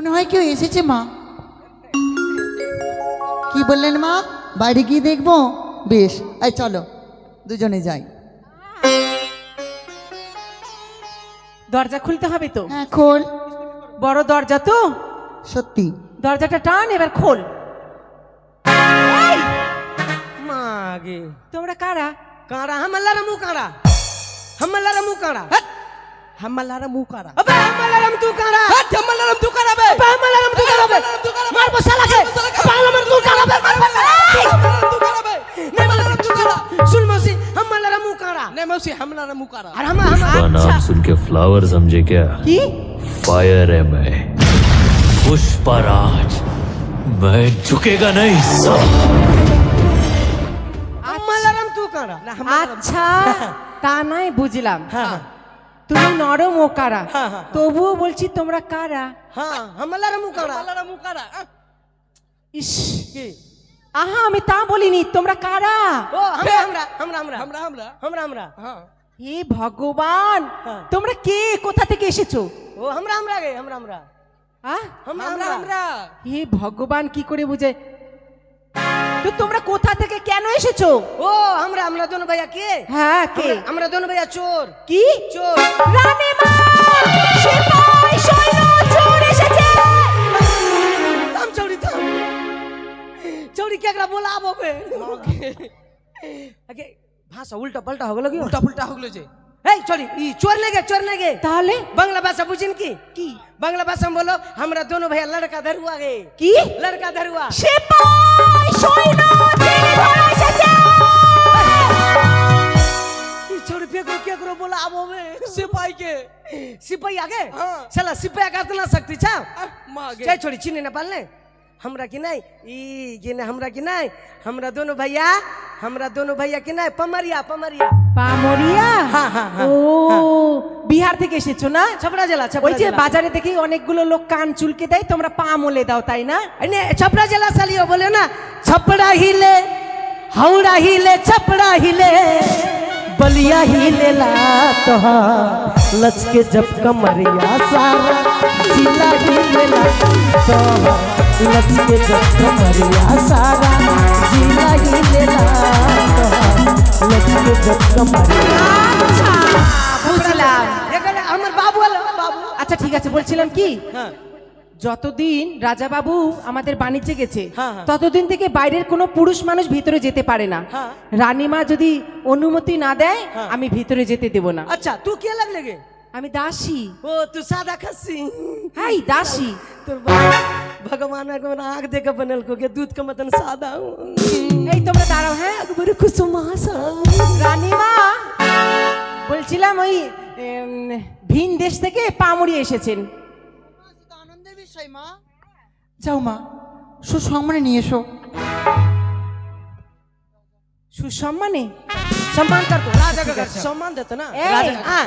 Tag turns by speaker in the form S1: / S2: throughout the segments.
S1: মনে হয় কেউ এসেছে মা। কি বললেন মা? বাইরে গিয়ে দেখব? বেশ এই চলো দুজনে যাই।
S2: দরজা খুলতে হবে তো?
S1: হ্যাঁ খোল।
S2: বড় দরজা তো?
S1: সত্যি।
S2: দরজাটা টান এবার খোল। এই,
S3: মাগে
S2: তোমরা কারা?
S3: কাঁড়া হামালারা মু কাঁড়া হামালারা মু हम
S2: मलारम मुँह करा।
S3: अबे हम मलारम तू
S2: करा। हाँ, हट हम मलारम तू करा बे।
S3: अबे हम मलारम तू करा बे। मार बसाला के। पाला मर तू करा बे मार बसाला। हाँ, तू करा बे। नहीं करा। सुन मौसी हम
S2: मलारम मुँह करा। ने
S3: मौसी हम मलारम
S4: मुँह करा। अरे हम हम अच्छा नाम सुन के फ्लावर समझे क्या?
S2: की?
S4: फायर है मैं। पुष्पराज मैं झुकेगा नहीं सब।
S3: মলারাম তু करा।
S2: अच्छा। हाँ। তা बुझलाम। বুঝলাম তুমি নরম ও কারা?
S3: হ্যাঁ, হ্যাঁ।
S2: তবুও বলছি তোমরা কারা?
S3: হ্যাঁ
S2: ইস
S3: কি?
S2: আহা আমি তা বলিনি তোমরা কারা?
S3: ও আমরা আমরা আমরা আমরা। আমরা আমরা। আমরা আমরা।
S2: হে ভগবান
S3: হ্যাঁ।
S2: তোমরা কে? কোথা থেকে এসেছ?
S3: ও আমরা আমরা গে আমরা আমরা।
S2: আহ?
S3: আমরা আমরা।
S2: হে ভগবান কি করে বুঝে তো তোমরা কোথা থেকে কেন এসেছ?
S3: ও আমরা আমরা দোনো ভাইয়া কে?
S2: হ্যাঁ কে?
S3: আমরা দোনো ভাইয়া চোর।
S2: কি?
S3: চোর। রানে ভাষা উল্টা পাল্টা হগলো কি উল্টা পাল্টা হগলো যে। এই সরি ই চোর লেগে চোর লেগে
S2: তাহলে
S3: বাংলা ভাষা বুঝেন কি কি বাংলা ভাষা বলো আমরা দোনো ভাইয়া লড়কা ধরুয়া গে
S2: কি
S3: লড়কা ধরুয়া
S2: সিপাই সৈন্য জেলে ধরা এসেছে
S3: छोड़ पे करो क्या करो बोला अब हमें सिपाही के सिपाही आगे हाँ। चला सिपाही आगे ना सकती छा चाहे छोड़ी चीनी नेपाल ने हमरा की नहीं ई ये हमरा की नहीं हमरा दोनों भैया हमरा दोनों भैया की नहीं पमरिया पमरिया
S2: পামরিয়া
S3: হ্যাঁ, হ্যাঁ, হ্যাঁ,
S2: ও বিহার থেকে এসেছো না
S3: छपरा जिला
S2: ওই
S3: छपरा
S2: যে
S3: जिला
S2: বাজারে দেখি অনেকগুলো লোক কান চুলকে দেয় তোমরা পা মলে দাও তাই না
S3: अने छपरा जिला सालियो बोले ना छपरा हिले हावड़ा हिले छपरा हिले बलिया हिले ला तो लचके जब कमरिया सारा जिला हिले ला तो लचके जब कमरिया सारा जिला हिले
S2: আচ্ছা ঠিক আছে বলছিলাম কি?
S3: হ্যাঁ।
S2: যতদিন রাজা বাবু আমাদের বাণিজ্যে গেছে
S3: হ্যাঁ, হ্যাঁ।
S2: ততদিন থেকে বাইরের কোনো পুরুষ মানুষ ভিতরে যেতে পারে না। রানীমা যদি অনুমতি না দেয় আমি ভিতরে যেতে দেব না।
S3: আচ্ছা তুই কে লাগলে
S2: আমি দাসী।
S3: ও তুই সাদা খাসি।
S2: হাই দাসী।
S3: তোর ভগবান একবার আগ দেখে বানাল কোকে দুধ কে মতন সাদা
S2: এই তোমরা দাঁড়াও হ্যাঁ?
S3: একবার রানী
S2: মা বলছিলাম ওই ভিন দেশ থেকে পামুড়ি এসেছেন।
S1: আনন্দের বিষয় মা যাও মা সুসম্মানে নিয়ে এসো।
S2: সুসম্মানে?
S3: সম্মান করতো সম্মান
S2: দিত
S3: না? হ্যাঁ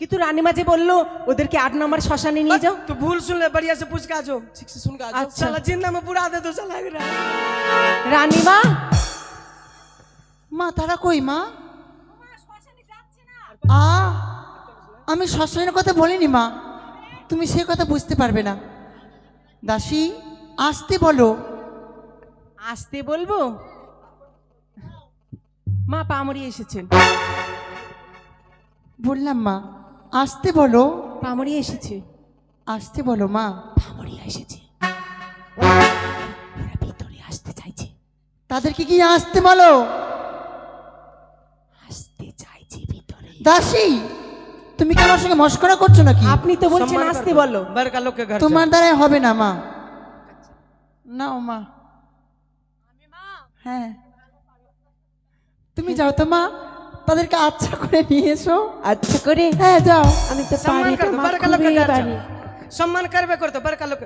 S2: কিন্তু রানীমা যে বলল ওদেরকে আট নম্বর শ্মশানে নিয়ে যাও
S3: তো ভুল শুনলে বাড়ি আসে পুচকা যাও ঠিক সে
S2: শুনকা
S3: যাও শালা জিন্দা মে পুরা দে তো শালা
S2: রানীমা
S1: মা তারা কই মা আ আমি শ্মশানের কথা বলিনি মা। তুমি সে কথা বুঝতে পারবে না। দাসী আসতে বলো।
S2: আসতে বলব? মা পামড়ি এসেছেন।
S1: বললাম মা আসতে বলো।
S2: পামরি এসেছে।
S1: আসতে বলো মা।
S2: পামরি এসেছে। ওরা ভিতরে আসতে চাইছে।
S1: তাদেরকে কি আসতে বলো।
S2: আসতে চাইছে ভিতরে।
S1: দাসী তুমি কি আমার সঙ্গে মস্করা করছ নাকি?
S2: আপনি তো বলছেন আসতে বলো।
S1: তোমার দ্বারাই হবে না মা। নাও মা। হ্যাঁ। তুমি যাও তো মা। তাদেরকে আচ্ছা করে নিয়ে এসো।
S2: আচ্ছা করে?
S1: হ্যাঁ যাও।
S2: আমি তো পারি
S3: সম্মান করবে করতে বারকা লোক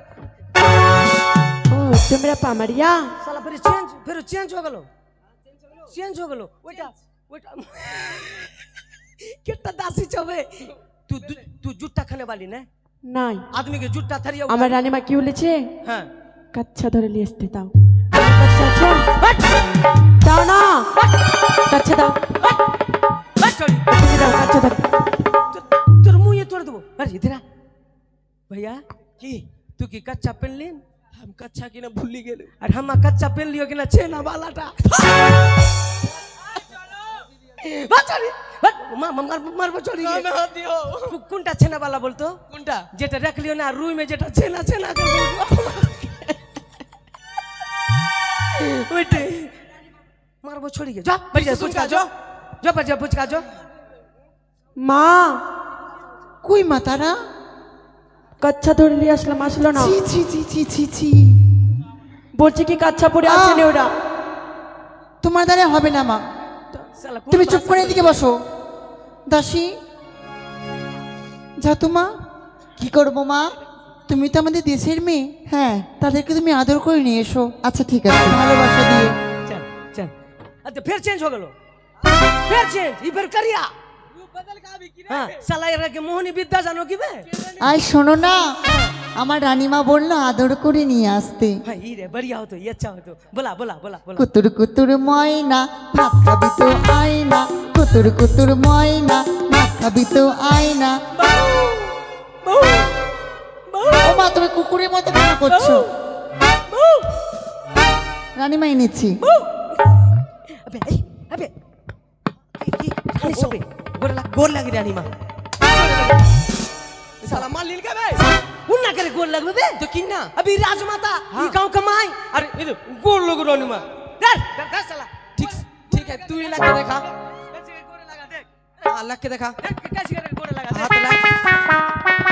S2: ও তোমরা পামারিয়া?
S3: সালা ফের চেঞ্জ ফের চেঞ্জ হয়ে গেল। চেঞ্জ হয়ে গেল। ওইটা ওইটা। কেটা দাসি চবে। তুই তুই জুটটা খানে বালি না।
S2: নাই।
S3: আদমিকে জুটটা থারিয়া
S2: আমার কি বলেছে?
S3: হ্যাঁ।
S2: কাচ্চা ধরে নিয়ে আসতে দাও। কাচ্চা দাও না। কাচ্চা দাও। চল।
S3: তোর মুয়ে তোর দেবো। আরে ইধরা भैया কি? তুই কি কাচ্চা পেন লেন हम कच्चा की ना भूली गेलो আর হামা কাচ্চা পেন লিও কিনা ছেনা বালাটা। বাচারি মা মামার মারবো চড়ি গিয়ে না দিও। কোনটা ছেনা বালা বলতো? কোনটা? যেটা রাখলিও না রুমে যেটা ছেনা ছেনা করে ওইটাই মারবো ছড়ি যা। যা বাড়ি যা পুচকা যা
S2: মা
S1: কই মা তারা
S2: কাচ্চা ধরে নিয়ে আসলাম আসলো না
S1: ছি ছি ছি ছি ছি ছি
S2: বলছে কি কাচ্চা পরে
S1: আহ!
S2: আসেনি ওরা
S1: তোমার দ্বারা হবে না মা
S3: শালা কোন
S1: তুমি চুপ
S3: ভাষা
S1: করে
S3: বলে?
S1: এদিকে বসো দাসী যা তোমা
S5: কি করব মা
S1: তুমি তো আমাদের দেশের মেয়ে
S5: হ্যাঁ
S1: তাদেরকে তুমি আদর করে নিয়ে এসো
S5: আচ্ছা ঠিক আছে
S1: ভালোবাসা দিয়ে
S3: चल चल अच्छा फिर चेंज हो गलो পেশেন্ট জানো
S5: কি শোনো না আমার রানীমা বলল আদর করে নিয়ে আসতে
S3: রে
S5: কুতুর কুতুর ময়না খাবি তো আয়না কুতুর কুতুর ময়না ভাত খাবি তো আয়না মা তুমি কুকুরের মতো কেন করছ? রানীমা এনেছি।
S3: अबे ए अबे ये खाली सब गोर लग गोर लग रानी मां साला माल लील के बे उन्ना करे गोर लग बे तो किन्ना अभी राजमाता ये गांव कमाई अरे इधर गोर लग रानी मां डर डर डर साला
S6: ठीक ठीक है तू ही लग के देखा
S3: कैसे गोर लगा देख
S6: हाँ लग के देखा
S3: देख कैसे करे गोर लगा
S6: हाथ
S3: देख
S6: लग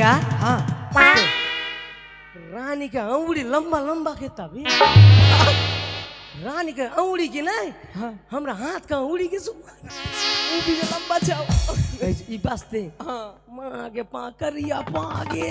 S3: भैया
S6: हाँ
S3: रानी का अंगड़ी लंबा लंबा के तभी रानी के अंगड़ी की नहीं हमरा हाथ का अंगड़ी के सुबह
S6: वो भी जो लंबा जाओ
S3: ई बास्ते
S6: हाँ
S3: माँ के पा करिया पा गे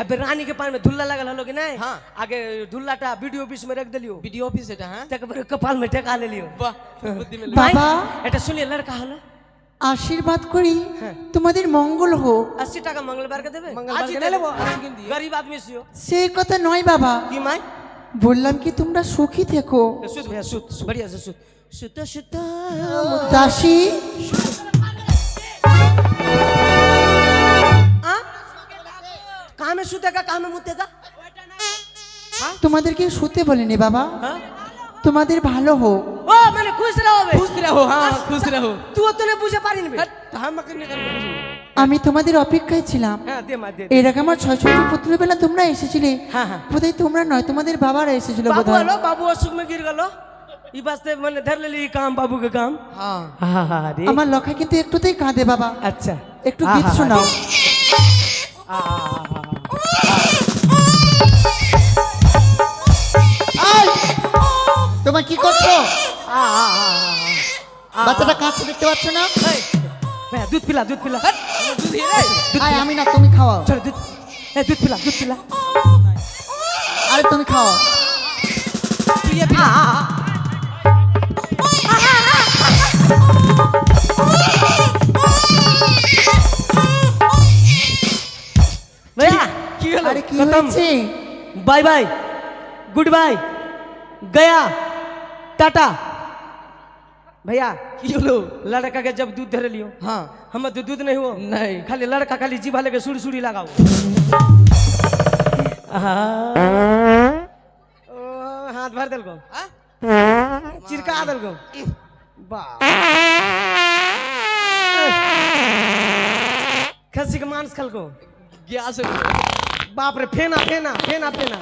S3: अबे रानी के पान में धुल्ला लगल हलो कि नहीं
S6: हाँ।
S3: आगे धुल्लाटा वीडियो ऑफिस में रख दिलियो
S6: ভিডিও অফিস এটা হ্যাঁ
S3: तक बार कपाल में टेका ले लियो
S6: বাহ বুদ্ধি মেলে
S1: বাবা
S3: এটা শুনিয়ে লড়কা হলো
S1: আশীর্বাদ করি
S3: হ্যাঁ।
S1: তোমাদের মঙ্গল হোক
S3: अस्सी टाका मंगलवार के देवे
S6: मंगलवार
S3: आज ही
S6: के
S3: दे
S6: ले लेबो,
S3: देबो।
S6: आज ही किन दियो।
S3: गरीब आदमी सियो
S1: সেই কথা নয় বাবা
S3: की माई
S1: বললাম কি তোমরা সুখী থেকো
S3: सुत भैया सुत बढ़िया से सुत सुत सुत
S1: দাসী
S3: মুতেগা হ্যাঁ?
S1: তোমাদেরকে শুতে বলেনি বাবা।
S3: হ্যাঁ?
S1: তোমাদের ভালো হোক।
S3: ও মানে খুশ রাহো
S6: খুশ রাহো হ্যাঁ খুশ রাহো তুই তো বুঝে পারিনি
S1: আমি তোমাদের অপেক্ষায় ছিলাম। এর আগে আমার ছয় ছয় পুত্র বেলা তোমরা এসেছিলে। বোধহয় তোমরা নয় তোমাদের বাবারা এসেছিল
S3: বাবু অসুখ মেঘির গেল।
S6: হ্যাঁ।
S1: আমার লক্ষ্য কিন্তু একটুতেই কাঁদে বাবা।
S3: আচ্ছা।
S1: একটু কিছু শোনাও।
S5: কি করছো বাচ্চাটা কাঁদছে দেখতে পাচ্ছ না
S3: भैया दूध पिला दूध पिला
S6: দুধ হে রে
S5: আয় আমি না তুমি খাওয়াও
S3: चलो दूध ए दूध पिला दूध पिला
S5: আরে তুমি খাওয়াও
S6: তুই এ পিলা
S3: भैया
S6: কি হলো
S1: আরে কি
S3: খতম।
S1: হয়েছে
S3: बाय बाय गुड बाय गया टाटा। भैया लड़का के जब दूध धरे लियो।
S6: हाँ।
S3: हम दूध तो दूध नहीं हो।
S6: नहीं।
S3: खाली लड़का खाली जीभा लेके सूढ़ी सूढ़ी लगाओ। हाथ भर दिल को
S6: हाँ।
S3: चिरका दिल को खसी के मांस खल को
S6: गैस
S3: बाप रे फेना फेना फेना फेना।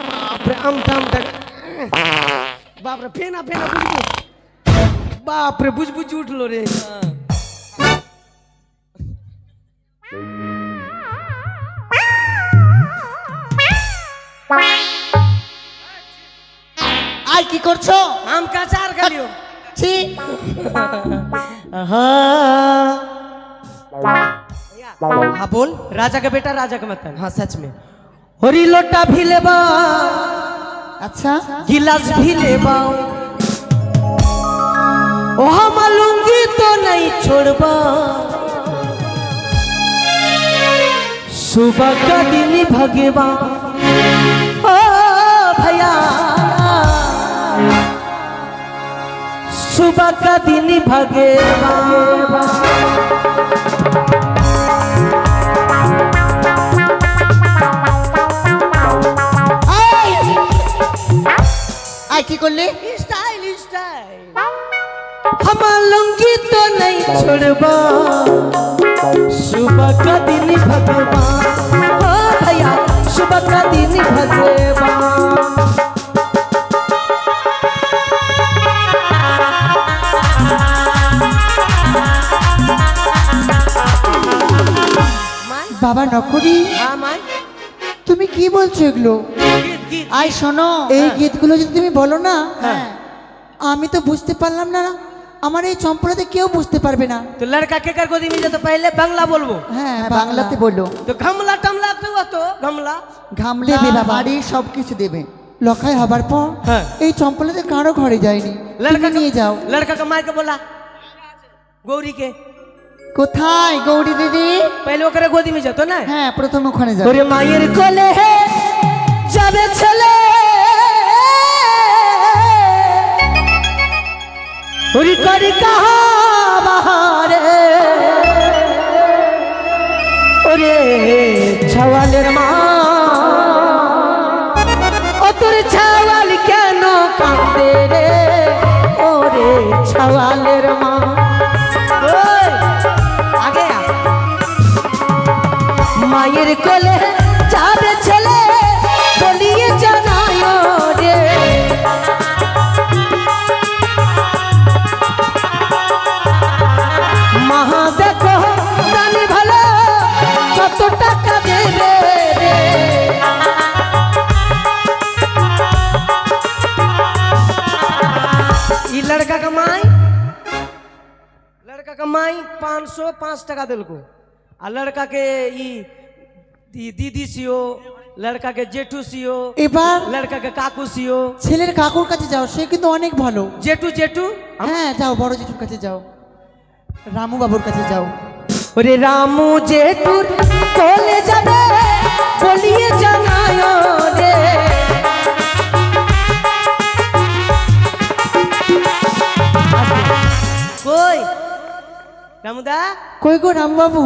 S3: बाप रे अमता अमता बाप रे फेना फेना बुझ बुझ बाप रे बुझ बुझ उठलो रे
S1: আর কি করছো
S3: आम का अचार करियो
S1: ছি
S3: हाँ बोल राजा का बेटा राजा का मतलब हाँ सच में होरी लोटा भी लेबा
S1: আচ্ছা
S3: गिलास भी लेबा ओ हम लूंगी तो नहीं छोड़बा सुबह का दिन भगवा ओ भैया सुबह का दिन भगवा छोड़बा सुबह का दिन भगवान ओ भैया सुबह का दिन भगवान
S1: বাবা নকরি
S3: हाँ माय
S1: তুমি কি বলছো এগুলো
S3: गीत गीत
S1: আই শোনো এই গীতগুলো যদি তুমি বলো না আমি তো বুঝতে পারলাম না আমার এই চম্পলাতে কেউ বুঝতে পারবে না
S3: तो लड़का के कर गोदी में जो तो पहले बंगला बोलबो
S1: হ্যাঁ বাংলাতে বলো
S3: तो घमला टमला तो हुआ तो घमला
S1: ঘামলে
S5: দেবে
S1: বাবা
S5: বাড়ি সব কিছু দেবে
S1: লখাই হবার পর
S3: হ্যাঁ।
S1: এই চম্পলাতে কারো ঘরে যায়নি
S3: लड़का
S1: তুমি নিয়ে যাও
S3: लड़का का माय के बोला गौरी के
S1: কোথায় গৌরী দিদি
S3: पहले ओकरे गोदी में जातो ना
S1: হ্যাঁ প্রথম ওখানে যাও
S3: ওরে মায়ের কোলে হে যাবে ওরি করি কাহা বাহারে? ওরে ছাওয়ালের মা, ও তোর ছাওয়াল কেন কাঁদে রে? ওরে ছাওয়ালের মা। মায়ের কোলে पाँच सौ पाँच टका दिल को आ लड़का के ई दी- दीदी सियो लड़का के जेठू सियो
S1: এবার
S3: लड़का के काकू सियो
S1: ছেলের কাকুর কাছে যাও সে কিন্তু অনেক ভালো
S3: जेठू जेठू
S1: হ্যাঁ যাও বড় জেঠুর কাছে যাও রামু বাবুর কাছে যাও
S3: ওরে রামু জেঠুর কোলে যাবে বলিয়ে জানায় রে রামুদা?
S1: কই গো রামু বাবু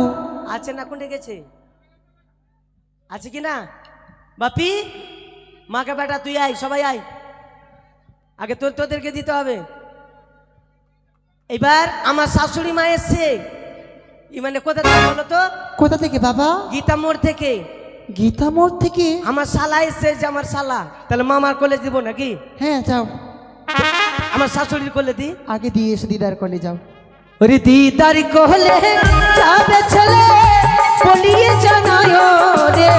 S3: আছে না কোনটা গেছে? আছে কি না? বাপি মাকে বেটা তুই আয় সবাই আয়। আগে তোর তোদেরকে দিতে হবে। এবার আমার শাশুড়ি মা এসছে। ই মানে কোথা থেকে বলো তো?
S1: কোথা থেকে বাবা?
S3: গীতা মোড় থেকে।
S1: গীতা মোড় থেকে?
S3: আমার শালা এসছে যে আমার শালা। তাহলে মামার কলেজ দিব নাকি?
S1: হ্যাঁ যাও।
S3: আমার শাশুড়ির কোলে দি।
S1: আগে দিয়ে এসে দিদার কলে যাও।
S3: ওরে দিদার কহলে যাবে ছেলে বলিয়ে জানায় রে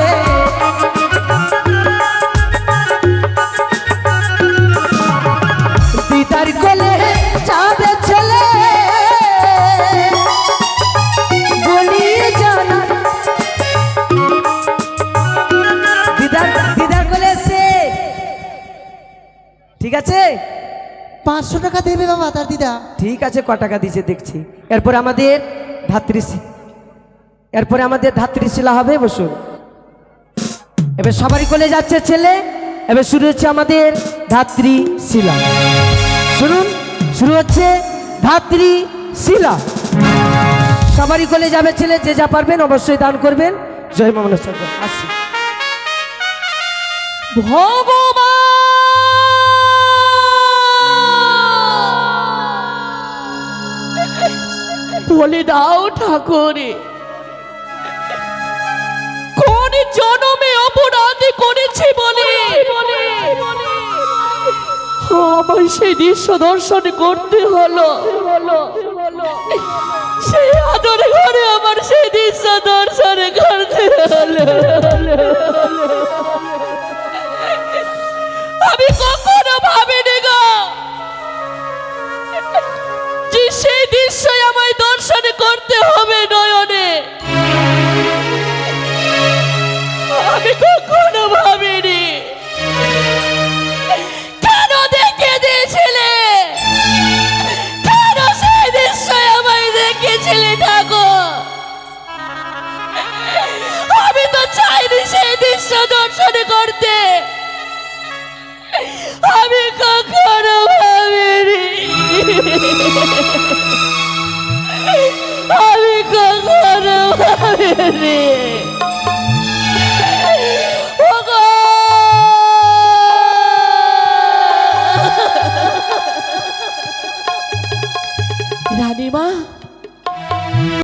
S1: পাঁচশো টাকা দেবে বাবা তার দিদা।
S3: ঠিক আছে ক টাকা দিছে দেখছি। এরপর আমাদের ধাত্রী এরপরে আমাদের ধাত্রীশিলা হবে বসুন এবার সবারই কোলে যাচ্ছে ছেলে এবার শুরু হচ্ছে আমাদের ধাত্রী শিলা। শুনুন শুরু হচ্ছে ধাত্রী শিলা। সবারই কোলে যাবে ছেলে যে যা পারবেন অবশ্যই দান করবেন। জয় সরকার আসি।
S7: বলে দাও ঠাকুরে। কোন জনমে অপরাধী করেছি বলে? আমার সেই দৃশ্য দর্শন করতে হলো। সেই আদর ঘরে আমার সেই দৃশ্য দর্শন করতে হলো। আমি কখনো ভাবিনি গো যে সেই দর্শন করতে হবে নয়নে। আমি কখনো ভাবিনি। কেন দেখে আমায় দেখেছিলে আমি তো চাইনি সেই দৃশ্য দর্শন করতে। আমি কখনো ভাবিনি। রানীমা